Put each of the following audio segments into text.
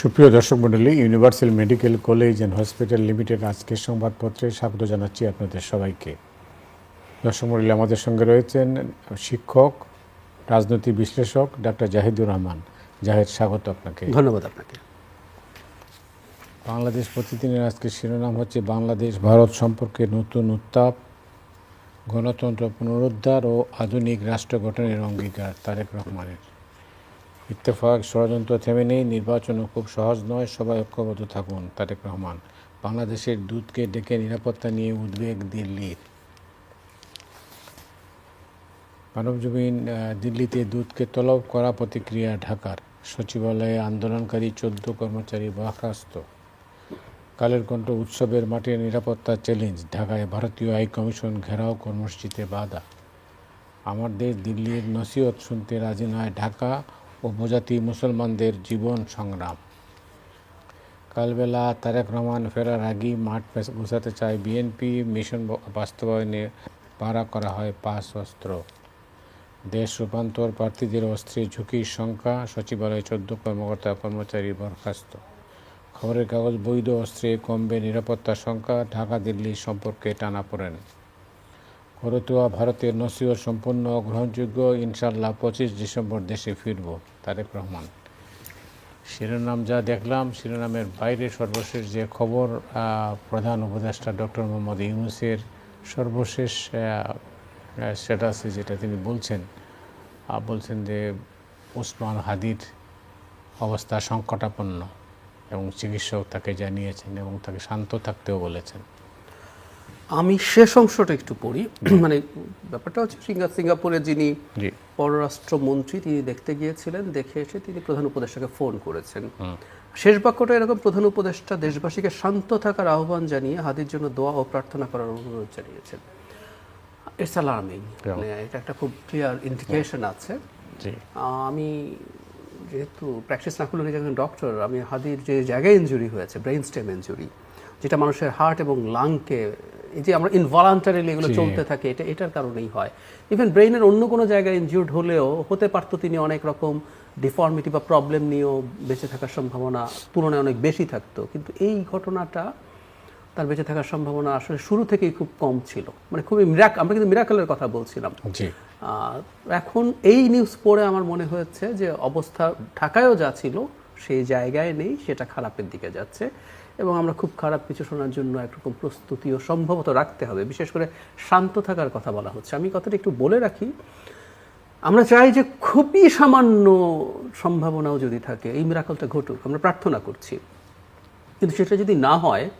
সুপ্রিয় দর্শক মণ্ডলী universal medical college and hospital limited আজকের সংবাদপত্রে স্বাগত জানাচ্ছি আপনাদের সবাইকে। দর্শক মণ্ডলী আমাদের সঙ্গে রয়েছেন শিক্ষক রাজনৈতিক বিশ্লেষক ডাক্তার জাহিদুর রহমান। জাহেদ স্বাগত আপনাকে। ধন্যবাদ আপনাকে। বাংলাদেশ প্রতিদিনের আজকের শিরোনাম হচ্ছে বাংলাদেশ ভারত সম্পর্কে নতুন উত্তাপ গণতন্ত্র পুনরুদ্ধার ও আধুনিক রাষ্ট্র গঠনের অঙ্গীকার তারেক রহমানের। ইত্তেফাক, ষড়যন্ত্র থেমে নেই, নির্বাচনও খুব সহজ নয়, সবাই ঐক্যবদ্ধ থাকুন, তারেক রহমান। বাংলাদেশের দুধকে ডেকে নিরাপত্তা নিয়ে উদ্বেগ দিল্লির। মানবজমিন দিল্লিতে দুধকে তলব করা প্রতিক্রিয়া ঢাকার। সচিবালয়ে আন্দোলনকারী চোদ্দ কর্মচারী বরখাস্ত। কালের কণ্ঠ উৎসবের মাঠে নিরাপত্তা চ্যালেঞ্জ, ঢাকায় ভারতীয় হাই কমিশন ঘেরাও কর্মসূচিতে বাধা। আমার দেশ দিল্লির নসিহত শুনতে রাজি নয়, ঢাকা উপজাতি মুসলমানদের জীবন সংগ্রাম। কালবেলা তারেক রহমান ফেরার আগেই মাঠ গুছাতে চায় বিএনপি। মিশন বাস্তবায়নে পাড়া করা হয় পাঁচ অস্ত্র। দেশ রূপান্তর প্রার্থীদের অস্ত্রের ঝুঁকির সংখ্যা সচিবালয়ে চোদ্দ কর্মকর্তা কর্মচারী বরখাস্ত। খবরের কাগজ, বৈধ অস্ত্রে কমবে নিরাপত্তার সংখ্যা ঢাকা দিল্লি সম্পর্কে টানা পড়েন। করতুয়া ভারতের নসিহত সম্পূর্ণ গ্রহণযোগ্য ইনশাল্লাহ পঁচিশ ডিসেম্বর দেশে ফিরব, তারেক রহমান। শিরোনাম যা দেখলাম, শিরোনামের বাইরে সর্বশেষ যে খবর প্রধান উপদেষ্টা ডক্টর মোহাম্মদ ইউনুসের সর্বশেষ স্ট্যাটাসে যেটা তিনি বলছেন। বলছেন যে ওসমান হাদির অবস্থা সংকটাপন্ন এবং চিকিৎসক তাকে জানিয়েছেন এবং তাকে শান্ত থাকতেও বলেছেন। আমি শেষ অংশটা একটু পড়ি। মানে ব্যাপারটা হচ্ছে সিঙ্গা সিঙ্গাপুরে যিনি পররাষ্ট্রমন্ত্রী তিনি দেখতে গিয়েছিলেন দেখে এসে তিনি প্রধান উপদেষ্টাকে ফোন করেছেন। শেষ বাক্যটা এরকম প্রধান উপদেষ্টা দেশবাসীকে শান্ত থাকার আহ্বান জানিয়ে হাদির জন্য দোয়া ও প্রার্থনা করার অনুরোধ জানিয়েছেন। ইটস অ্যালার্মিং মানে এটা একটা খুব ক্লিয়ার ইন্ডিকেশন আছে। আমি যেহেতু প্র্যাকটিস না করলে একজন ডক্টর আমি হাদির যে জায়গায় ইঞ্জুরি হয়েছে ব্রেইন স্টেম ইঞ্জুরি যেটা মানুষের হার্ট এবং লাংকে যে আমরা ইনভলান্টারিলি এগুলো চলতে থাকে এটা এটার কারণেই হয়। ইভেন ব্রেইনের অন্য কোনো জায়গায় ইনজিউর্ড হলেও হতে পারতো তিনি অনেক রকম ডিফর্মিটি বা প্রবলেম নিয়েও বেঁচে থাকার সম্ভাবনা তুলনায় অনেক বেশি থাকতো। কিন্তু এই ঘটনাটা তার বেঁচে থাকার সম্ভাবনা আসলে শুরু থেকেই খুব কম ছিল। মানে খুবই মিরাক আমরা কিন্তু মিরাকেলের কথা বলছিলাম। এখন এই নিউজ পড়ে আমার মনে হয়েছে যে অবস্থা ঢাকায়ও যা ছিল সেই জায়গায় নেই সেটা খারাপের দিকে যাচ্ছে। এবং আমরা খুব খারাপ কিছু শোনার জন্য একরকম প্রস্তুতিও সম্ভবত রাখতে হবে। বিশেষ করে শান্ত থাকার কথা বলা হচ্ছে। আমি কথাটা একটু বলে রাখি আমরা চাই যে খুবই সামান্য সম্ভাবনাও যদি থাকে এই মিরাকলটা ঘটুক আমরা প্রার্থনা করছি। কিন্তু সেটা যদি না হয়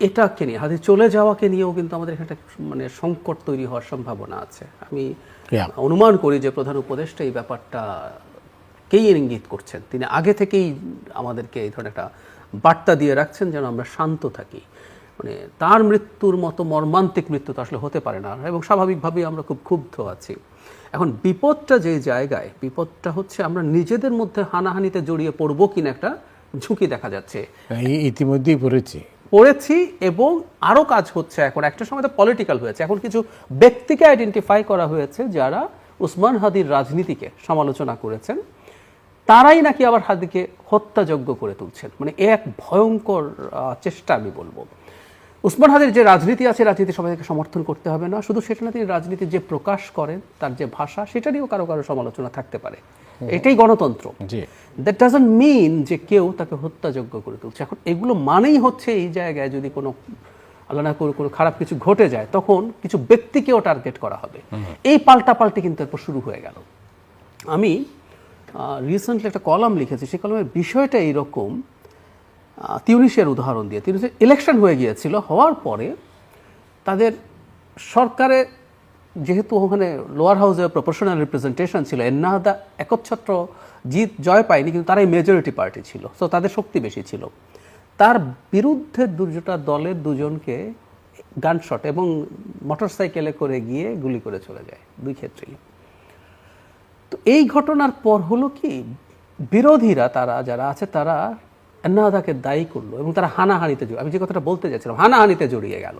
এটাকে নিয়ে হাতে চলে যাওয়াকে নিয়েও কিন্তু আমাদের এখানে একটা মানে সংকট তৈরি হওয়ার সম্ভাবনা আছে। আমি অনুমান করি যে প্রধান উপদেষ্টা এই ব্যাপারটা কেই ইঙ্গিত করছেন? তিনি আগে থেকেই আমাদেরকে এই ধরনের একটা বার্তা দিয়ে রাখছেন যেন আমরা শান্ত থাকি। মানে তার মৃত্যুর মতো মর্মান্তিক মৃত্যু তো আসলে হতে পারে না এবং স্বাভাবিকভাবেই আমরা খুব ক্ষুব্ধ আছি। এখন বিপদটা যে জায়গায় বিপদটা হচ্ছে আমরা নিজেদের মধ্যে হানাহানিতে জড়িয়ে পড়ব কিনা একটা ঝুঁকি দেখা যাচ্ছে। এই ইতিমধ্যেই পড়েছি। পড়েছি এবং আরও কাজ হচ্ছে এখন। একটা সময় তো পলিটিক্যাল হয়েছে। এখন কিছু ব্যক্তিকে আইডেন্টিফাই করা হয়েছে যারা উসমান হাদির রাজনীতিকে সমালোচনা করেছেন। তারাই নাকি আবার হাদিকে হত্যাযোগ্য করে তুলছেন। মানে এক ভয়ঙ্কর চেষ্টা আমি বলব। উসমান হাদির যে রাজনীতি আছে রাজনীতি সবাইকে সমর্থন করতে হবে না। শুধু সেটা না তিনি রাজনীতির যে প্রকাশ করেন তার যে ভাষা সেটা নিয়েও কারও কারও সমালোচনা থাকতে পারে। এটাই গণতন্ত্র। দ্যাট ডাজন্ট মিন যে কেউ তাকে হত্যাযোগ্য করে তুলছে। এখন এগুলো মানেই হচ্ছে এই জায়গায় যদি কোনো আল্লাহ না করে কোনো খারাপ কিছু ঘটে যায় তখন কিছু ব্যক্তিকেও টার্গেট করা হবে। এই পাল্টাপাল্টি কিন্তু এরপর শুরু হয়ে গেল। আমি রিসেন্টলি একটা কলাম লিখেছি সেই কলমের বিষয়টা এইরকম। আহ, তিউনিসিয়ার উদাহরণ দিয়ে। তিউনিসিয়ার ইলেকশন হয়ে গিয়েছিল হওয়ার পরে তাদের সরকারে যেহেতু ওখানে লোয়ার হাউসে প্রপোর্শনাল রিপ্রেজেন্টেশন ছিল এন্নাহাদা একচ্ছত্র জিত জয় পায়নি কিন্তু তারাই মেজরিটি পার্টি ছিল তো তাদের শক্তি বেশি ছিল। তার বিরুদ্ধে দুটা দলের দুজনকে গানশট এবং মোটরসাইকেলে করে গিয়ে গুলি করে চলে যায় দুই ক্ষেত্রেই। তো এই ঘটনার পর হলো কি বিরোধীরা তারা যারা আছে তারা এন্নাহাদাকে দায়ী করল এবং তারা হানাহানিতে আমি যে কথাটা বলতে যাচ্ছিলাম হানাহানিতে জড়িয়ে গেল।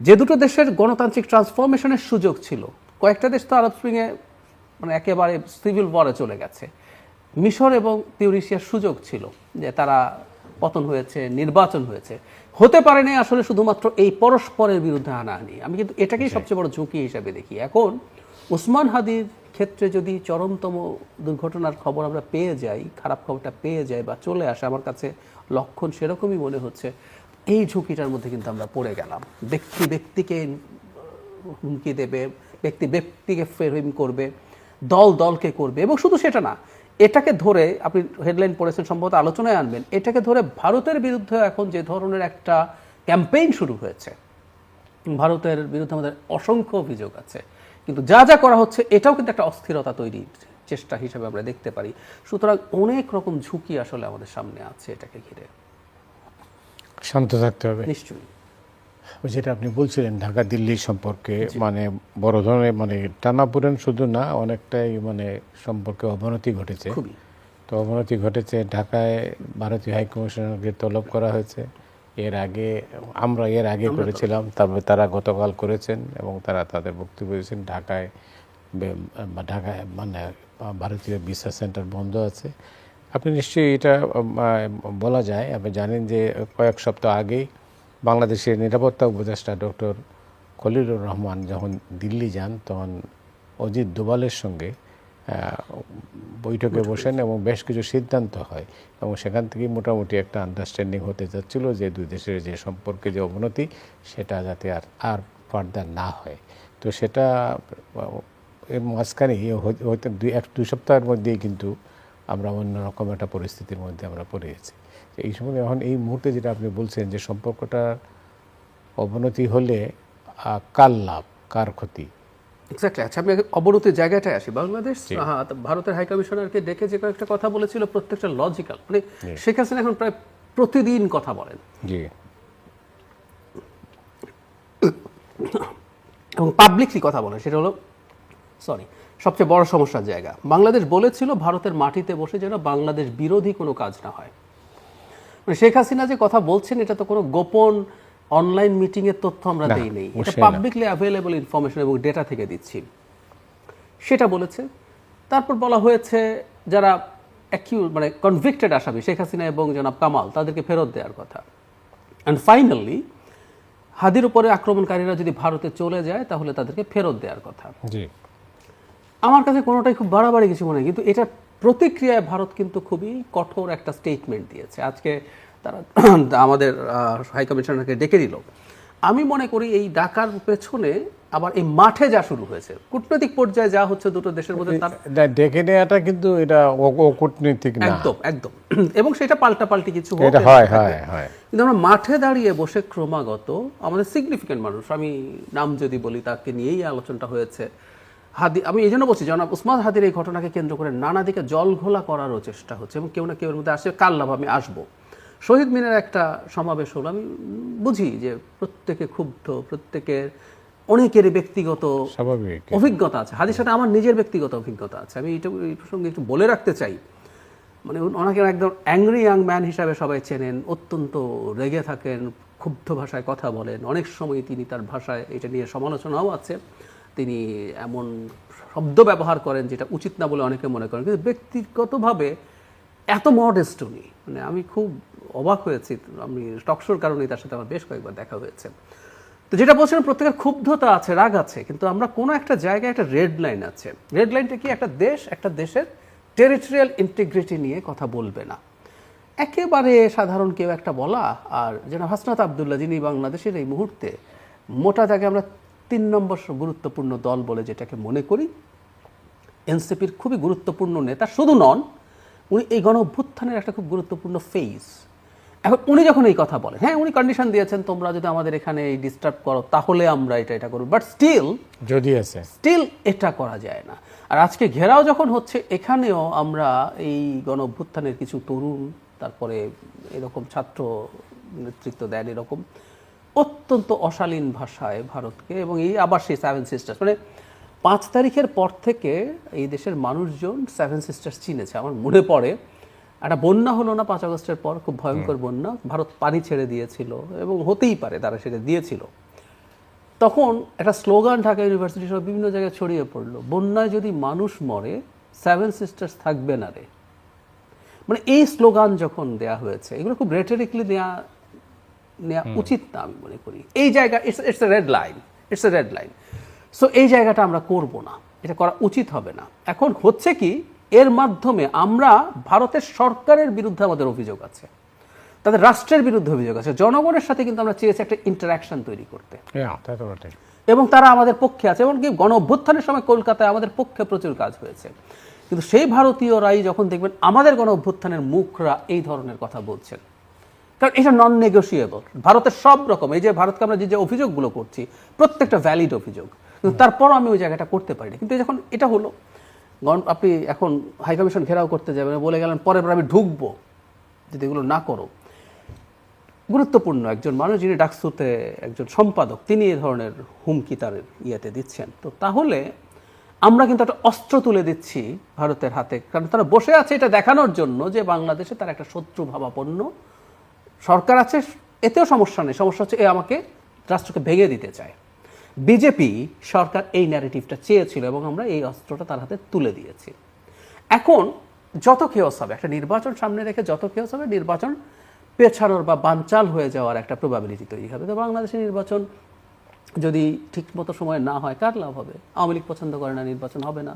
যে দুটো দেশের গণতান্ত্রিক ট্রান্সফরমেশনের সুযোগ ছিল কয়েকটা দেশ তো আরব স্প্রিংয়ে মানে একেবারে সিভিল ওয়ারে চলে গেছে। মিশর এবং তিউরিশিয়ার সুযোগ ছিল যে তারা পতন হয়েছে নির্বাচন হয়েছে। হতে পারে পারেনি আসলে শুধুমাত্র এই পরস্পরের বিরুদ্ধে হানাহানি। আমি কিন্তু এটাকেই সবচেয়ে বড় ঝুঁকি হিসাবে দেখি। এখন ওসমান হাদির ক্ষেত্রে যদি চরমতম দুর্ঘটনার খবর আমরা পেয়ে যাই, খারাপ খবরটা পেয়ে যাই বা চলে আসে, আমার কাছে লক্ষণ সেরকমই মনে হচ্ছে, এই ঝুঁকিটার মধ্যে কিন্তু আমরা পড়ে গেলাম। ব্যক্তি ব্যক্তিকে হুমকি দেবে, ব্যক্তি ব্যক্তিকে ফেরহিম করবে, দল দলকে করবে, এবং শুধু সেটা না, এটাকে ধরে আপনি হেডলাইন পড়েছেন, সম্ভবত আলোচনায় আনবেন, এটাকে ধরে ভারতের বিরুদ্ধে এখন যে ধরনের একটা ক্যাম্পেইন শুরু হয়েছে, ভারতের বিরুদ্ধে আমাদের অসংখ্য অভিযোগ আছে কিন্তু যা যা করা হচ্ছে এটাও কিন্তু একটা অস্থিরতা তৈরির চেষ্টা হিসেবে আমরা দেখতে পারি। সুতরাং অনেক রকম ঝুঁকি আসলে আমাদের সামনে আছে এটাকে ঘিরে। শান্ত থাকতে হবে। নিশ্চয়ই। যেটা আপনি বলছিলেন ঢাকা দিল্লি সম্পর্কে মানে বড় ধরনের মানে টানাপোড়েন শুধু না অনেকটাই মানে সম্পর্কে অবনতি ঘটেছে। তো অবনতি ঘটেছে ঢাকায় ভারতীয় হাইকমিশনারকে তলব করা হয়েছে। এর আগে আমরা এর আগে করেছিলাম তবে তারা গতকাল করেছেন এবং তারা তাদের বক্তব্য দিয়েছেন। ঢাকায় ঢাকায় মানে ভারতীয় ভিসা সেন্টার বন্ধ আছে। আপনি নিশ্চয়ই এটা বলা যায়। আপনি জানেন যে কয়েক সপ্তাহ আগেই বাংলাদেশের নিরাপত্তা উপদেষ্টা ডক্টর খলিলুর রহমান যখন দিল্লি যান তখন অজিত দোভালের সঙ্গে বৈঠকে বসেন এবং বেশ কিছু সিদ্ধান্ত হয় এবং সেখান থেকেই মোটামুটি একটা আন্ডারস্ট্যান্ডিং হতে যাচ্ছিল যে দুই দেশের যে সম্পর্কে যে অবনতি সেটা যাতে আর আর ফার্দার না হয়। তো সেটা এর মাঝখানে হয়তো দুই এক দুই সপ্তাহের মধ্যেই কিন্তু আমরা অন্যরকম একটা পরিস্থিতির মধ্যে আমরা পড়ে গেছি। এই সময় এখন এই মুহূর্তে যেটা আপনি বলছেন যে সম্পর্কটার অবনতি হলে কার লাভ কার ক্ষতি? এক্স্যাক্টলি আচ্ছা আমি অবনতির জায়গাটায় আসি। বাংলাদেশ ভারতের হাই কমিশনারকে ডেকে যে কয়েকটা কথা বলেছিল প্রত্যেকটা লজিক্যাল মানে শেখ হাসিনা এখন প্রায় প্রতিদিন কথা বলেন। এবং পাবলিকলি কথা বলেন সেটা হলো সরি সবচেয়ে বড় সমস্যার জায়গা। বাংলাদেশ বলেছিল ভারতের মাটিতে বসে যেন বাংলাদেশ বিরোধী কোনো কাজ না হয়। মানে শেখ হাসিনা যে কথা বলছেন এটা তো কোনো গোপন অনলাইন মিটিং এর তথ্য আমরা দেই নেই এটা পাবলিকলি অ্যাভেলেবল ইনফরমেশন এবং ডেটা থেকে দিচ্ছি। সেটা বলেছে। তারপর বলা হয়েছে যারা অ্যাকিউ মানে কনভিক্টেড আসামি শেখ হাসিনা এবং জনাব কামাল তাদেরকে ফেরত দেওয়ার কথা। অ্যান্ড ফাইনালি হাদির উপরে আক্রমণকারীরা যদি ভারতে চলে যায় তাহলে তাদেরকে ফেরত দেওয়ার কথা। জি। আমার কাছে কোনোটাই খুব বাড়াবাড়ি কিছু মনে হয় কিন্তু এটা প্রতিক্রিয়ায় ভারত কিন্তু খুবই কঠোর একটা স্টেটমেন্ট দিয়েছে। আজকে তারা আমাদের হাই কমিশনারকে ডেকে দিল আমি মনে করি এই ডাকার পেছনে আবার এই মাঠে যা শুরু হয়েছে কূটনৈতিক পর্যায়ে যা হচ্ছে দুটো দেশের মধ্যে তার ডেকে নেওয়াটা কিন্তু এটা অকূটনৈতিক না। একদম একদম। এবং সেটা পাল্টাপাল্টি কিছু এটা হয় হয় হয়। কিন্তু আমরা মাঠে দাঁড়িয়ে বসে ক্রমাগত আমাদের সিগনিফিকেন্ট মানুষ আমি নাম যদি বলি তাকে নিয়েই আলোচনাটা হয়েছে। হাদি আমি এই জন্য বলছি জনাব উসমান হাদির এই ঘটনাকে কেন্দ্র করে নানা দিকে জল ঘোলা করারও চেষ্টা হচ্ছে এবং কেউ না কেউ এর মধ্যে আসে কাল লাভ আমি আসব? শহীদ মিনার একটা সমাবেশ হলো। আমি বুঝি যে প্রত্যেকে ক্ষুব্ধ প্রত্যেকের অনেকেরই ব্যক্তিগত অভিজ্ঞতা আছে। হাদির সাথে আমার নিজের ব্যক্তিগত অভিজ্ঞতা আছে। আমি এটা এই প্রসঙ্গে একটু বলে রাখতে চাই। মানে ওনাকে একদম অ্যাংরি ইয়াং ম্যান হিসাবে সবাই চেনেন অত্যন্ত রেগে থাকেন ক্ষুব্ধ ভাষায় কথা বলেন। অনেক সময় তিনি তার ভাষায় এটা নিয়ে সমালোচনাও আছে। তিনি এমন শব্দ ব্যবহার করেন যেটা উচিত না বলে অনেকে মনে করেন। কিন্তু ব্যক্তিগতভাবে এত মডেস্ট উনি। মানে আমি খুব অবাক হয়েছি, আমি টকশোর কারণেই তার সাথে আমার বেশ কয়েকবার দেখা হয়েছে। তো যেটা বলছিলাম, প্রত্যেকের ক্ষুব্ধতা আছে, রাগ আছে, কিন্তু আমরা কোনো একটা জায়গায় একটা রেড লাইন আছে। রেড লাইনটা কি? একটা দেশ, একটা দেশের টেরিটোরিয়াল ইন্টিগ্রিটি নিয়ে কথা বলবে না। একেবারে সাধারণ কেউ একটা বলা, আর যেন হাসনাত আবদুল্লাহ, যিনি বাংলাদেশের এই মুহূর্তে মোটা দাগে আমরা তিন নম্বর গুরুত্বপূর্ণ দল বলে যেটাকে মনে করি, এনসিপির খুবই গুরুত্বপূর্ণ নেতা শুধু নন উনি এই গণ অভ্যুত্থানের একটা খুব গুরুত্বপূর্ণ ফেজ এখন উনি যখন এই কথা বলেন হ্যাঁ উনি কন্ডিশন দিয়েছেন তোমরা যদি আমাদের এখানে এই ডিস্টার্ব করো তাহলে আমরা এটা এটা করব। বাট স্টিল যদি আছে। স্টিল এটা করা যায় না। আর আজকে ঘেরাও যখন হচ্ছে এখানেও আমরা এই গণ অভ্যুত্থানের কিছু তরুণ তারপরে এরকম ছাত্র নেতৃত্ব দেন এরকম অত্যন্ত অশালীন ভাষায় ভারতকে এবং এই আবার সেই সেভেন সিস্টার্স মানে পাঁচ তারিখের পর থেকে এই দেশের মানুষজন সেভেন সিস্টার্স চিনেছে। আমার মনে পড়ে একটা বন্যা হলো না পাঁচ আগস্টের পর? খুব ভয়ঙ্কর বন্যা। ভারত পানি ছেড়ে দিয়েছিল এবং হতেই পারে তারা সেটা দিয়েছিল। তখন একটা স্লোগান ঢাকা ইউনিভার্সিটি সহ বিভিন্ন জায়গায় ছড়িয়ে পড়ল বন্যায় যদি মানুষ মরে সেভেন সিস্টার্স থাকবে না রে। মানে এই স্লোগান যখন দেয়া হয়েছে এগুলো খুব রেটারিকলি দেয়া নেওয়া উচিত না আমি মনে করি। এই জায়গা it's it's a red line it's a red line so এই জায়গাটা আমরা করব না। এটা করা উচিত হবে না। এখন হচ্ছে কি এর মাধ্যমে আমরা ভারতের সরকারের বিরুদ্ধে আমাদের অভিযোগ আছে। তাদের রাষ্ট্রের বিরুদ্ধে অভিযোগ আছে। জনগণের সাথে কিন্তু আমরা চেয়েছি একটা ইন্টারাকশন তৈরি করতে। এবং তারা আমাদের পক্ষে আছে। এমনকি গণ অভ্যুত্থানের সময় কলকাতায় আমাদের পক্ষে প্রচুর কাজ হয়েছে। কিন্তু সেই ভারতীয়রাই যখন দেখবেন আমাদের গণ অভ্যুত্থানের মুখরা এই ধরনের কথা বলছেন। কারণ এটা নন নেগোসিয়েবল ভারতের সব রকম এই যে ভারতকে আমরা যে যে অভিযোগগুলো করছি প্রত্যেকটা ভ্যালিড অভিযোগ। কিন্তু তারপরও আমি ওই জায়গাটা করতে পারি না কিন্তু যখন এটা হলো আপনি এখন হাইকমিশন ঘেরাও করতে যাবেন, বলে গেলেন বার আমি ঢুকবো। যদি এগুলো না করো। গুরুত্বপূর্ণ একজন মানুষ যিনি ডাকসুতে একজন সম্পাদক, তিনি এ ধরনের হুমকি তার ইয়েতে দিচ্ছেন। তো তাহলে আমরা কিন্তু একটা অস্ত্র তুলে দিচ্ছি ভারতের হাতে, কারণ তারা বসে আছে এটা দেখানোর জন্য যে বাংলাদেশে তার একটা শত্রু ভাবাপন্ন সরকার আছে, এতেও সমস্যা নেই। সমস্যা হচ্ছে এ আমাকে রাষ্ট্রকে ভেঙে দিতে চায়। বিজেপি সরকার এই ন্যারেটিভটা চেয়েছিল এবং আমরা এই অস্ত্রটা তার হাতে তুলে দিয়েছি। এখন যত কেওস হবে, একটা নির্বাচন সামনে রেখে যত কেওস হবে, নির্বাচন পেছানোর বা বানচাল হয়ে যাওয়ার একটা প্রবাবিলিটি তৈরি হবে। তো বাংলাদেশের নির্বাচন যদি ঠিক মতো সময় না হয়, কার লাভ হবে? আওয়ামী লীগ পছন্দ করে না, নির্বাচন হবে না।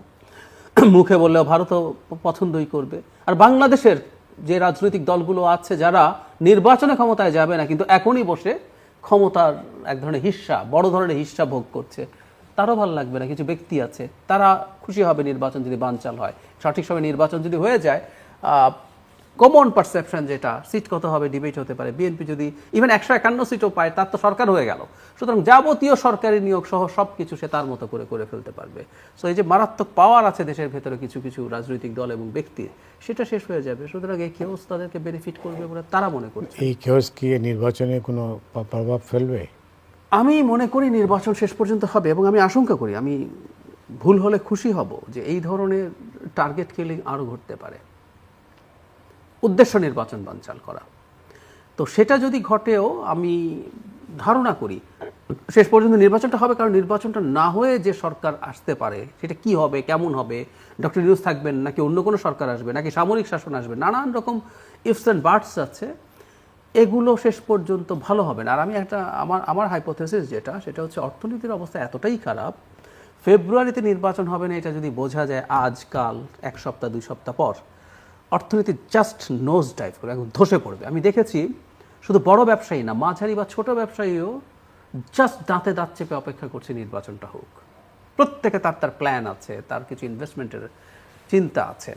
মুখে বললেও ভারতও পছন্দই করবে। আর বাংলাদেশের যে রাজনৈতিক দলগুলো আছে, যারা নির্বাচনে ক্ষমতায় যাবে না, কিন্তু এখনই বসে ক্ষমতার এক ধরনের হিস্সা, বড় ধরনের হিস্সা ভোগ করছে। তারও ভালো লাগবে না, কিছু ব্যক্তি আছে, তারা খুশি হবে নির্বাচন যদি বানচাল হয়। সঠিক সময় নির্বাচন যদি হয়ে যায় কমন পারসেপশন যেটা সিট কত হবে ডিবেট হতে পারে বিএনপি যদি ইভেন একশো একান্ন সিটও পায় তার তো সরকার হয়ে গেল। সুতরাং যাবতীয় সরকারি নিয়োগ সহ সব কিছু সে তার মতো করে করে ফেলতে পারবে। সো এই যে মারাত্মক পাওয়ার আছে দেশের ভেতরে কিছু কিছু রাজনৈতিক দল এবং ব্যক্তির সেটা শেষ হয়ে যাবে। সুতরাং এই কেউ তাদেরকে বেনিফিট করবে বলে তারা মনে করছে। এই কেওস কি নির্বাচনে কোনো প্রভাব ফেলবে? আমি মনে করি নির্বাচন শেষ পর্যন্ত হবে এবং আমি আশঙ্কা করি আমি ভুল হলে খুশি হব যে এই ধরনের টার্গেট কিলিং আরও ঘটতে পারে। উদ্দেশ্য নির্বাচন বানচাল করা। তো সেটা যদি ঘটেও, আমি ধারণা করি, শেষ পর্যন্ত নির্বাচনটা হবে কারণ নির্বাচনটা না হয়ে যে সরকার আসতে পারে, সেটা কি হবে, কেমন হবে, ডক্টর নিউজ থাকবেন নাকি অন্য কোনো সরকার আসবে, নাকি সামরিক শাসন আসবে, নানান রকম ইফস অ্যান্ড বার্ডস আছে, এগুলো শেষ পর্যন্ত ভালো হবে না। আর আমি একটা, আমার আমার হাইপোথেসিস যেটা, সেটা হচ্ছে অর্থনীতির অবস্থা এতটাই খারাপ, ফেব্রুয়ারিতে নির্বাচন হবে না, এটা যদি বোঝা যায় আজকাল, এক সপ্তাহ, দুই সপ্তাহ পর অর্থনীতি জাস্ট নোজ ডাইভ করবে একদম ধসে পড়বে। আমি দেখেছি শুধু বড় ব্যবসায়ী না, মাঝারি বা ছোট ব্যবসায়ীও জাস্ট দাঁতে দাঁত চেপে অপেক্ষা করছে নির্বাচনটা হোক। প্রত্যেকে তার তার প্ল্যান আছে, তার কিছু ইনভেস্টমেন্টের চিন্তা আছে।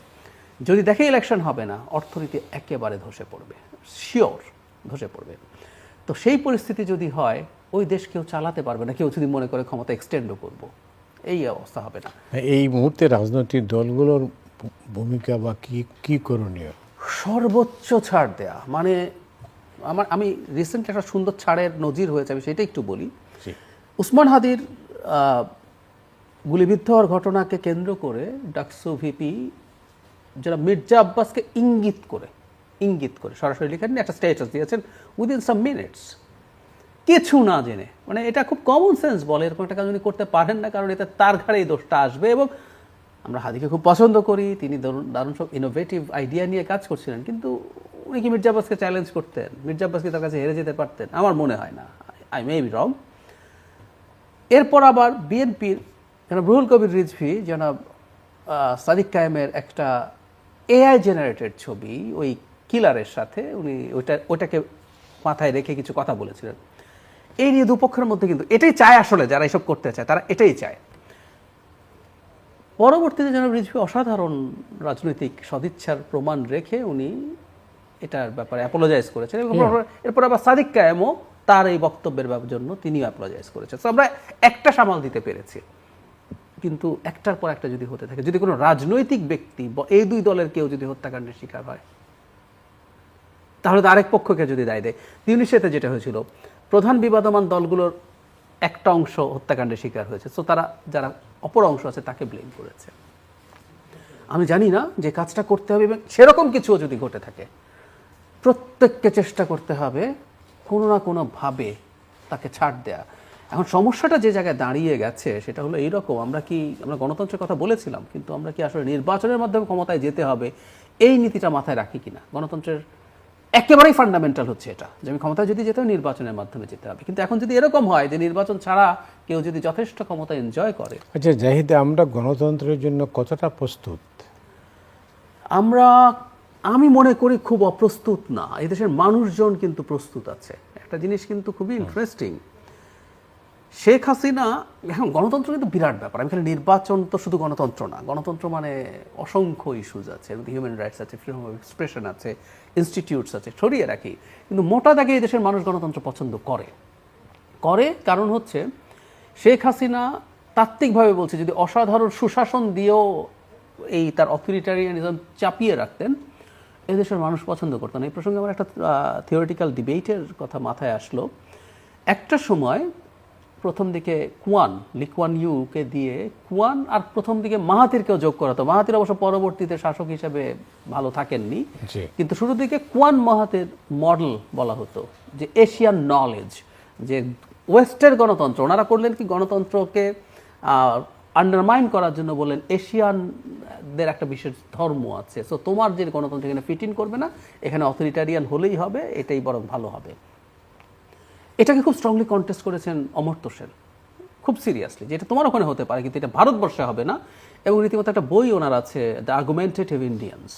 যদি দেখে ইলেকশন হবে না, অর্থনীতি একেবারে ধসে পড়বে। শিওর ধসে পড়বে। তো সেই পরিস্থিতি যদি হয়, ওই দেশ কেউ চালাতে পারবে না, কেউ যদি মনে করে ক্ষমতা এক্সটেন্ডও করব। এই অবস্থা হবে না। এই মুহূর্তে রাজনৈতিক দলগুলোর ভূমিকা বা কি কি করণীয়? সর্বোচ্চ ছাড় দেয়া। মানে আমার আমি রিসেন্ট একটা সুন্দর ছাড়ের নজির হয়েছে আমি সেটা একটু বলি। উসমান হাদির গুলিবিদ্ধ হওয়ার ঘটনাকে কেন্দ্র করে ডাকসু ভিপি যারা মির্জা আব্বাসকে ইঙ্গিত করে ইঙ্গিত করে সরাসরি লিখেন একটা স্টেটাস দিয়েছেন উইদিন সাম মিনিটস কিছু না জেনে মানে এটা খুব কমন সেন্স বলে এরকম একটা কাজ উনি করতে পারেন না কারণ এতে তার ঘাড়ে এই দোষটা আসবে এবং আমরা হাদিকে খুব পছন্দ করি তিনি দারুণ সব ইনোভেটিভ আইডিয়া নিয়ে কাজ করছিলেন কিন্তু উনি কি মির্জা আব্বাসকে চ্যালেঞ্জ করতেন? মির্জা আব্বাস তার কাছে হেরে যেতে পারতেন? আমার মনে হয় না। আই মে বি রং এরপর আবার বিএনপির জনাব রুহুল কবির রিজভি আহ, সাদিক কায়েমের একটা এআই জেনারেটেড ছবি ওই কিলারের সাথে উনি ওইটা ওইটাকে মাথায় রেখে কিছু কথা বলেছিলেন। এই নিয়ে দুপক্ষের মধ্যে কিন্তু এটাই চায় আসলে যারা এসব করতে চায় তারা এটাই চায়। পরবর্তীতে জনাব রিজভি অসাধারণ রাজনৈতিক সদিচ্ছার প্রমাণ রেখে উনি এটার ব্যাপারে অ্যাপোলোজাইজ করেছেন এবং এরপর আবার সাদিক কায়েমও তার এই বক্তব্যের জন্য তিনিও অ্যাপোলোজাইজ করেছেন। আমরা একটা সামাল দিতে পেরেছি। কিন্তু একটার পর একটা যদি হতে থাকে যদি কোনো রাজনৈতিক ব্যক্তি বা এই দুই দলের কেউ যদি হত্যাকাণ্ডের শিকার হয় তাহলে তো আরেক পক্ষকে যদি দায় দেয়। তিউনিশিয়াতে যেটা হয়েছিল প্রধান বিবাদমান দলগুলোর একটা অংশ হত্যাকাণ্ডের শিকার হয়েছে। সো তারা যারা অপর অংশ আছে, তাকে ব্লেম করেছে। আমি জানি না যে কাজটা করতে হবে, এবং সেরকম কিছুও যদি ঘটে থাকে, প্রত্যেককে চেষ্টা করতে হবে কোনো না কোনোভাবে তাকে ছাড় দেয়া। এখন সমস্যাটা যে জায়গায় দাঁড়িয়ে গেছে, সেটা হলো এইরকম, আমরা কি, আমরা গণতন্ত্রের কথা বলেছিলাম, কিন্তু আমরা কি আসলে নির্বাচনের মাধ্যমে ক্ষমতায় যেতে হবে, এই নীতিটা মাথায় রাখি কিনা? গণতন্ত্রের একেবারেই ফান্ডামেন্টাল হচ্ছে এটা যে আমি ক্ষমতায় যদি যেতে হবে নির্বাচনের মাধ্যমে যেতে হবে। কিন্তু এখন যদি এরকম হয় যে নির্বাচন ছাড়া কেউ যদি যথেষ্ট ক্ষমতা এনজয় করে আচ্ছা জাহিদে আমরা গণতন্ত্রের জন্য কতটা প্রস্তুত? আমরা আমি মনে করি খুব অপ্রস্তুত না। এদেশের দেশের মানুষজন কিন্তু প্রস্তুত আছে। একটা জিনিস কিন্তু খুবই ইন্টারেস্টিং শেখ হাসিনা, এখন গণতন্ত্র কিন্তু বিরাট ব্যাপার। আমি খালি নির্বাচন তো শুধু গণতন্ত্র না, গণতন্ত্র মানে অসংখ্য ইস্যুজ আছে হিউম্যান রাইটস আছে ফ্রিডম অফ এক্সপ্রেশন আছে ইনস্টিটিউটস আছে, ছড়িয়ে রাখি। কিন্তু মোটা দাগে এই দেশের মানুষ গণতন্ত্র পছন্দ করে। করে কারণ হচ্ছে, শেখ হাসিনা তাত্ত্বিকভাবে বলছে, যদি অসাধারণ সুশাসন দিয়েও এই তার অথরিটারিয়ানিজম চাপিয়ে রাখতেন এদেশের মানুষ পছন্দ করতেন এই প্রসঙ্গে আমার একটা থিওরিটিক্যাল ডিবেটের কথা মাথায় আসলো। একটা সময় প্রথম দিকে কুয়ান লিকুয়ান ইউকে দিয়ে কুয়ান আর প্রথম দিকে মাহাতিরকেও যোগ করা। হতো মাহাতির অবশ্য পরবর্তীতে শাসক হিসেবে ভালো থাকেননি। কিন্তু শুরুর দিকে কোয়ান মহাতের মডেল বলা হতো যে এশিয়ান নলেজ যে ওয়েস্টের গণতন্ত্র। ওনারা করলেন কি? গণতন্ত্রকে আন্ডারমাইন করার জন্য বললেন এশিয়ানদের একটা বিশেষ ধর্ম আছে। সো তোমার যে গণতন্ত্র এখানে ফিট ইন করবে না এখানে অথরিটারিয়ান হলেই হবে এটাই বরং ভালো হবে। এটাকে খুব স্ট্রংলি কন্টেস্ট করেছেন অমর্ত্য সেন খুব সিরিয়াসলি যে এটা তোমার ওখানে হতে পারে কিন্তু এটা ভারতবর্ষে হবে না। এবং রীতিমতো একটা বই ওনার আছে দ্য আর্গুমেন্টেটিভ ইন্ডিয়ান্স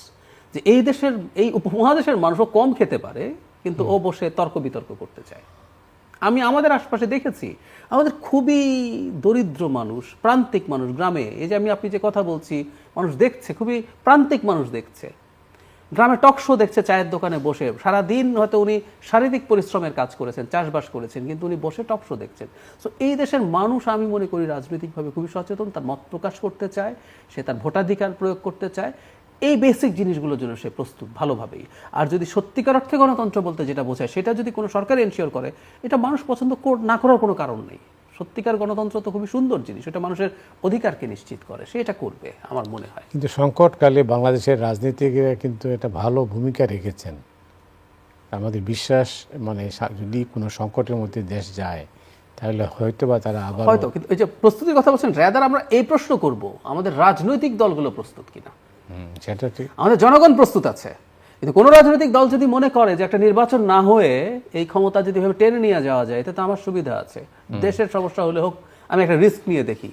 যে এই দেশের এই উপমহাদেশের মানুষও কম খেতে পারে কিন্তু ও বসে তর্ক বিতর্ক করতে চায়। আমি আমাদের আশপাশে দেখেছি আমাদের খুবই দরিদ্র মানুষ প্রান্তিক মানুষ গ্রামে এই যে আমি আপনি যে কথা বলছি মানুষ দেখছে খুবই প্রান্তিক মানুষ দেখছে। গ্রামে টক শো দেখছে চায়ের দোকানে বসে। সারা দিন হয়তো উনি শারীরিক পরিশ্রমের কাজ করেছেন, চাষবাস করেছেন, কিন্তু উনি বসে টক শো দেখছেন। সো এই দেশের মানুষ আমি মনে করি রাজনৈতিকভাবে খুবই সচেতন, তার মত প্রকাশ করতে চায়, সে তার ভোটাধিকার প্রয়োগ করতে চায়। এই বেসিক জিনিসগুলোর জন্য সে প্রস্তুত ভালোভাবেই। আর যদি সত্যিকার অর্থে গণতন্ত্র বলতে যেটা বোঝায়, সেটা যদি কোনো সরকার এনশিওর করে, এটা মানুষ পছন্দ না করার কোনো কারণ নেই। সত্যিকার গণতন্ত্র তো খুবই সুন্দর জিনিস এটা মানুষের অধিকারকে নিশ্চিত করে সে এটা করবে আমার মনে হয়। কিন্তু সংকটকালে বাংলাদেশের রাজনীতিকেরা কিন্তু একটা ভালো ভূমিকা রেখেছেন। আমাদের বিশ্বাস মানে যদি কোনো সংকটের মধ্যে দেশ যায় তাহলে হয়তো বা তারা আবার হয়তো কিন্তু এই যে প্রস্তুতির কথা বলছেন রেদার আমরা এই প্রশ্ন করব আমাদের রাজনৈতিক দলগুলো প্রস্তুত কিনা? সেটা ঠিক। আমাদের জনগণ প্রস্তুত আছে। কিন্তু কোনো রাজনৈতিক দল যদি মনে করে যে একটা নির্বাচন না হয়ে এই ক্ষমতা যদি ভাবে টেনে নিয়ে যাওয়া যায় এতে তো আমার সুবিধা আছে। দেশের সমস্যা হলে হোক আমি একটা রিস্ক নিয়ে দেখি।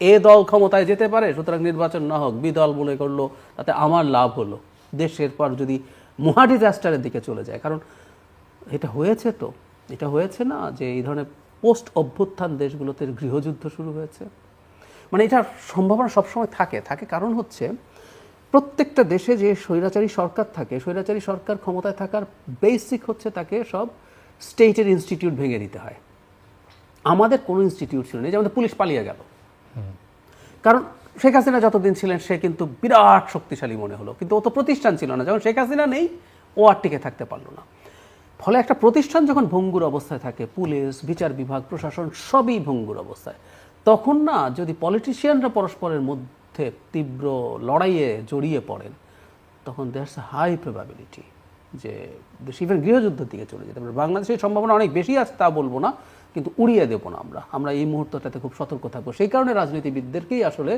এ দল ক্ষমতায় যেতে পারে সুতরাং নির্বাচন না হোক বি দল বলে করল তাতে আমার লাভ হলো। দেশের পর যদি মহা ডিজাস্টারের দিকে চলে যায় কারণ এটা হয়েছে তো। এটা হয়েছে না যে এই ধরনের পোস্ট অভ্যুত্থান দেশগুলোতে গৃহযুদ্ধ শুরু হয়েছে। মানে এটার সম্ভাবনা সবসময় থাকে। থাকে কারণ হচ্ছে প্রত্যেকটা দেশে যে স্বৈরাচারী সরকার থাকে, স্বৈরাচারী সরকার ক্ষমতায় থাকার বেসিক হচ্ছে তাকে সব স্টেটের ইনস্টিটিউট ভেঙে দিতে হয়। আমাদের কোনো ইনস্টিটিউট ছিল না যে পুলিশ পালিয়ে গেল। কারণ শেখ হাসিনা যতদিন ছিলেন, সে কিন্তু বিরাট শক্তিশালী মনে হলো। কিন্তু ও তো প্রতিষ্ঠান ছিল না যখন শেখ হাসিনা নেই, ও আর টিকে থাকতে পারল না। ফলে একটা প্রতিষ্ঠান যখন ভঙ্গুর অবস্থায় থাকে, পুলিশ, বিচার বিভাগ, প্রশাসন, সবই ভঙ্গুর অবস্থায়। তখন না, যদি পলিটিশিয়ানরা পরস্পরের মধ্যে তীব্র লড়াইয়ে জড়িয়ে পড়েন, তখন দেয়ার্স হাই প্রবাবিলিটি যে দেশ ইভেন গৃহযুদ্ধের দিকে চলে যেতে পারে। বাংলাদেশের সম্ভাবনা অনেক বেশি আছে, তা বলব না, কিন্তু উড়িয়ে দেবো না আমরা। আমরা এই মুহূর্তটাতে খুব সতর্ক থাকব। সেই কারণে রাজনীতিবিদদেরকেই আসলে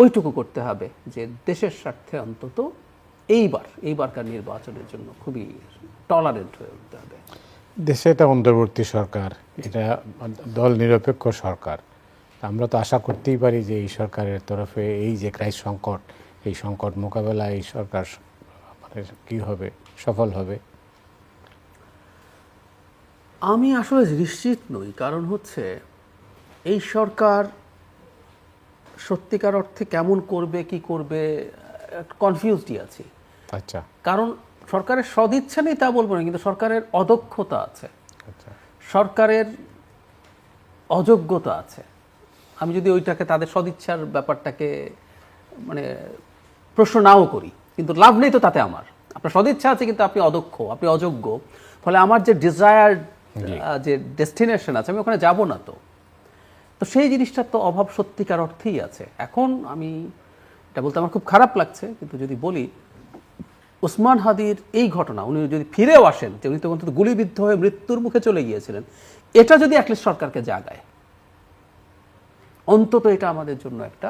ওইটুকু করতে হবে যে দেশের স্বার্থে অন্তত এইবার, এইবারকার নির্বাচনের জন্য খুবই টলারেন্ট হয়ে উঠতে হবে। দেশে এটা অন্তর্বর্তী সরকার, এটা দল নিরপেক্ষ সরকার। আমরা তো আশা করতেই পারি যে এই সরকারের তরফে এই যে ক্রাইস সংকট এই সংকট মোকাবেলায় এই সরকার মানে কি হবে সফল হবে? আমি আসলে নিশ্চিত নই কারণ হচ্ছে এই সরকার সত্যিকার অর্থে কেমন করবে কি করবে কনফিউজডই আছি। আচ্ছা। কারণ সরকারের সদিচ্ছা নেই তা বলব না কিন্তু সরকারের অদক্ষতা আছে। আচ্ছা। সরকারের অযোগ্যতা আছে। আমি যদি ওইটাকে তাদের সদিচ্ছার ব্যাপারটাকে মানে প্রশ্ন নাও করি কিন্তু লাভ নেই তো তাতে আমার। আপনার সদিচ্ছা আছে কিন্তু আপনি অদক্ষ আপনি অযোগ্য। ফলে আমার যে ডিজায়ার যে ডেস্টিনেশন আছে আমি ওখানে যাব না তো। তো সেই জিনিসটার তো অভাব সত্যিকার অর্থেই আছে। এখন আমি এটা বলতে আমার খুব খারাপ লাগছে কিন্তু যদি বলি ওসমান হাদির এই ঘটনা উনি যদি ফিরেও আসেন যে উনি তো অন্তত গুলিবিদ্ধ হয়ে মৃত্যুর মুখে চলে গিয়েছিলেন এটা যদি অ্যাটলিস্ট সরকারকে জাগায় অন্তত এটা আমাদের জন্য একটা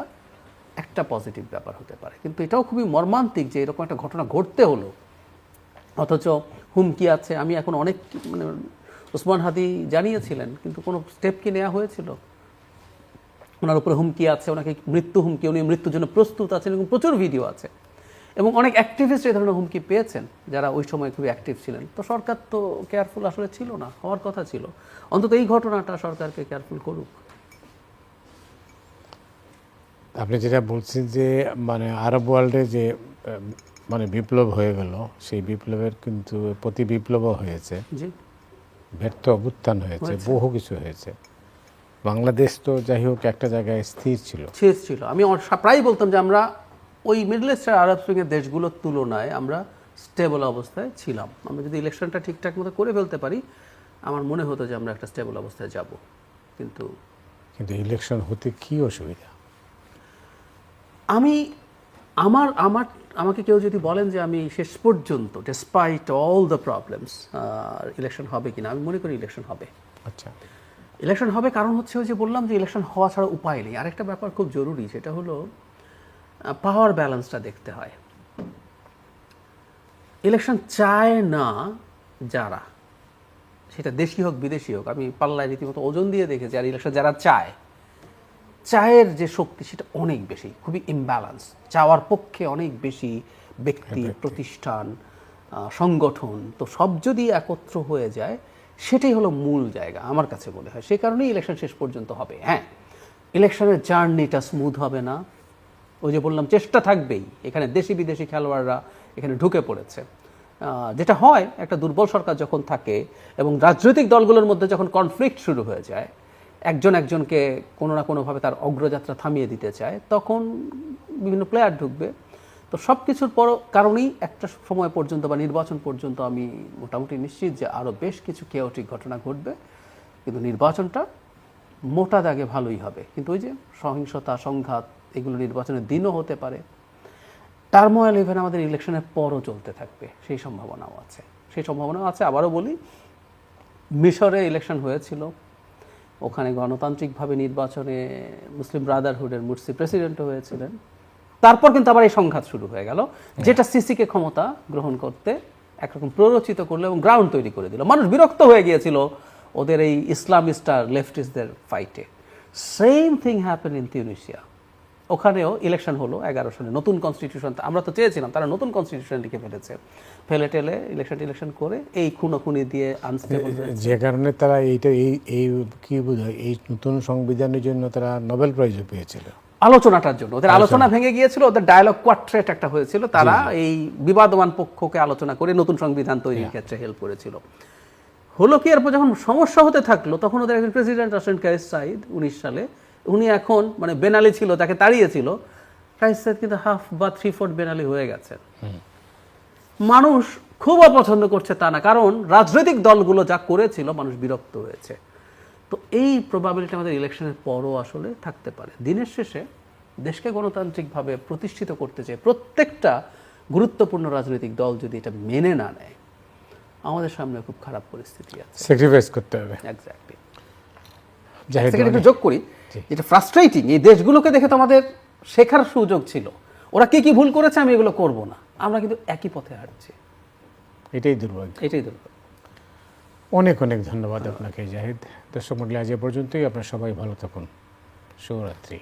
একটা পজিটিভ ব্যাপার হতে পারে। কিন্তু এটাও খুবই মর্মান্তিক যে এরকম একটা ঘটনা ঘটতে হলো। অথচ হুমকি আছে, আমি এখন অনেক মানে ওসমান হাদি জানিয়েছিলেন, কিন্তু কোনো স্টেপ কি নেওয়া হয়েছিল? ওনার উপরে হুমকি আছে, ওনাকে মৃত্যু হুমকি, উনি মৃত্যুর জন্য প্রস্তুত আছেন এবং প্রচুর ভিডিও আছে। এবং অনেক অ্যাক্টিভিস্ট এই ধরনের হুমকি পেয়েছেন, যারা ওই সময় খুবই অ্যাক্টিভ ছিলেন। তো সরকার তো কেয়ারফুল আসলে ছিল না, হওয়ার কথা ছিল। অন্তত এই ঘটনাটা সরকারকে কেয়ারফুল করুক। আপনি যেটা বলছেন যে মানে আরব ওয়ার্ল্ডে যে মানে বিপ্লব হয়ে গেল সেই বিপ্লবের কিন্তু প্রতি বিপ্লবও হয়েছে। ব্যর্থ অভ্যুত্থান হয়েছে বহু কিছু হয়েছে। বাংলাদেশ তো যাই হোক একটা জায়গায় স্থির ছিল। স্থির ছিল। আমি প্রায়ই বলতাম যে আমরা ওই মিডল ইস্টের আরব স্প্রিংয়ের দেশগুলোর তুলনায় আমরা স্টেবল অবস্থায় ছিলাম। আমরা যদি ইলেকশনটা ঠিকঠাক মতো করে ফেলতে পারি আমার মনে হতো যে আমরা একটা স্টেবল অবস্থায় যাব। কিন্তু কিন্তু ইলেকশন হতে কি অসুবিধা? আমি আমার আমার আমাকে কেউ যদি বলেন যে আমি শেষ পর্যন্ত despite all the problems election হবে কিনা আমি মনে করি ইলেকশন হবে। আচ্ছা। ইলেকশন হবে কারণ হচ্ছে ওই যে বললাম যে ইলেকশন হওয়া ছাড়া উপায় নেই। আরেকটা ব্যাপার খুব জরুরি সেটা হলো পাওয়ার ব্যালেন্সটা দেখতে হয়। ইলেকশন চায় না যারা সেটা দেশি হোক বিদেশি হোক আমি পাল্লায় রীতিমতো ওজন দিয়ে দেখেছি আর ইলেকশন যারা চায় চায়ের যে শক্তি সেটা অনেক বেশি খুবই ইমব্যালেন্স চাওয়ার পক্ষে অনেক বেশি ব্যক্তি প্রতিষ্ঠান সংগঠন তো সব যদি একত্র হয়ে যায় সেটাই হলো মূল জায়গা আমার কাছে মনে হয়। সে কারণেই ইলেকশন শেষ পর্যন্ত হবে। হ্যাঁ ইলেকশনের জার্নিটা স্মুথ হবে না। ওই যে বললাম চেষ্টা থাকবেই। এখানে দেশি বিদেশি খেলোয়াড়রা এখানে ঢুকে পড়েছে। যেটা হয় একটা দুর্বল সরকার যখন থাকে এবং রাজনৈতিক দলগুলোর মধ্যে যখন কনফ্লিক্ট শুরু হয়ে যায় একজন একজনকে কোনো না কোনোভাবে তার অগ্রযাত্রা থামিয়ে দিতে চায়, তখন বিভিন্ন প্লেয়ার ঢুকবে। তো সব কিছুর পর কারণেই একটা সময় পর্যন্ত বা নির্বাচন পর্যন্ত আমি মোটামুটি নিশ্চিত যে আরও বেশ কিছু কেওটিক ঘটনা ঘটবে। কিন্তু নির্বাচনটা মোটা দাগে ভালোই হবে। কিন্তু ওই যে সহিংসতা, সংঘাত, এগুলো নির্বাচনের দিনও হতে পারে। টার্মোয়াল ইভেন আমাদের ইলেকশনের পরও চলতে থাকবে, সেই সম্ভাবনাও আছে। সেই সম্ভাবনাও আছে, আবারও বলি, মিশরে ইলেকশন হয়েছিল। ওখানে গণতান্ত্রিকভাবে নির্বাচনে মুসলিম ব্রাদারহুডের মুর্সি প্রেসিডেন্টও হয়েছিলেন। তারপর কিন্তু আবার এই সংঘাত শুরু হয়ে গেল। যেটা সিসিকে ক্ষমতা গ্রহণ করতে একরকম প্ররোচিত করল এবং গ্রাউন্ড তৈরি করে দিল। মানুষ বিরক্ত হয়ে গিয়েছিল ওদের এই ইসলামিস্ট আর লেফটিস্টদের ফাইটে same thing happen in Tunisia ওখানেও ইলেকশন হলো এগারো সালে। নতুন কনস্টিটিউশন আমরা তো চেয়েছিলাম তারা নতুন কনস্টিটিউশন লিখে ফেলেছে। ফেলে টেলে ইলেকশন টিলেকশন করে এই খুনোখুনি দিয়ে আনস্টেবল যে কারণে তারা এইটা এই এই কি বোঝায় এই নতুন সংবিধানের জন্য তারা নোবেল প্রাইজও পেয়েছিল। আলোচনাটার জন্য। ওদের আলোচনা। ভেঙে গিয়েছিল ওদের ডায়ালগ কোয়াট্রেট একটা হয়েছিল। তারা এই বিবাদমান পক্ষকে আলোচনা করে নতুন সংবিধান তৈরির ক্ষেত্রে হেল্প করেছিল। হলো কি এরপর যখন সমস্যা হতে থাকল তখন ওদের একজন প্রেসিডেন্ট আসেন কায়েস সাইদ উনিশ সালে। উনি এখন মানে বেনালি ছিল তাকে তাড়িয়েছিল। সাইদ কিন্তু হাফ বা থ্রি ফোর্থ বেনালি হয়ে গেছেন মানুষ খুব অপছন্দ করছে তা না কারণ রাজনৈতিক দলগুলো যা করেছিল মানুষ বিরক্ত হয়েছে। তো এই প্রবাবিলিটি আমাদের ইলেকশনের পরও আসলে থাকতে পারে। দিনের শেষে দেশকে গণতান্ত্রিকভাবে প্রতিষ্ঠিত করতে চেয়ে প্রত্যেকটা গুরুত্বপূর্ণ রাজনৈতিক দল যদি এটা মেনে না নেয় আমাদের সামনে খুব খারাপ পরিস্থিতি আছে। স্যাক্রিফাইস করতে হবে। এক্স্যাক্টলি যোগ করি। যেটা ফ্রাস্ট্রেটিং এই দেশগুলোকে দেখে তো আমাদের শেখার সুযোগ ছিল। ওরা কি কি ভুল করেছে আমি এগুলো করব না। আমরা কিন্তু একই পথে হাঁটছি। এটাই দুর্ভাগ্য। এটাই দুর্ভাগ্য। অনেক অনেক ধন্যবাদ আপনাকে জাহিদ। দর্শক মন্ডলী আজ এ পর্যন্তই। আপনার সবাই ভালো থাকুন। শুভরাত্রি।